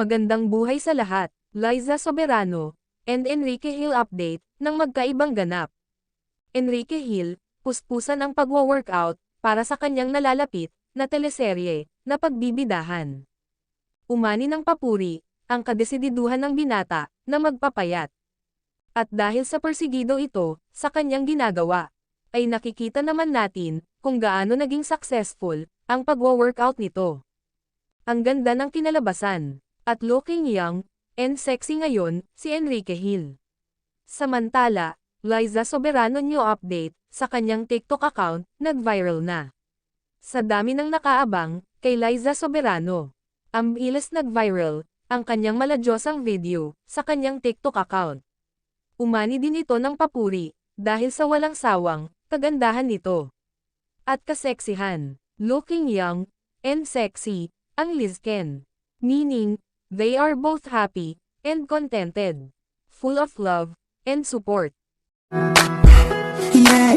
Magandang buhay sa lahat, Liza Soberano, and Enrique Hill update ng magkaibang ganap. Enrique Hill, puspusan ang pagwo-workout para sa kanyang nalalapit na teleserye na pagbibidahan. Umani ng papuri ang kadesididuhan ng binata na magpapayat. At dahil sa persigido ito sa kanyang ginagawa, ay nakikita naman natin kung gaano naging successful ang pagwo-workout nito. Ang ganda ng kinalabasan, at looking young, and sexy ngayon, si Enrique Hill. Samantala, Liza Soberano new update, sa kanyang TikTok account, nag-viral na. Sa dami ng nakaabang, kay Liza Soberano. Ang bilis nag-viral, ang kanyang maladyosang video, sa kanyang TikTok account. Umani din ito ng papuri, dahil sa walang sawang, kagandahan nito. At kaseksihan, looking young, and sexy, ang Lizken. Meaning, they are both happy, and contented. Full of love, and support. Yeah,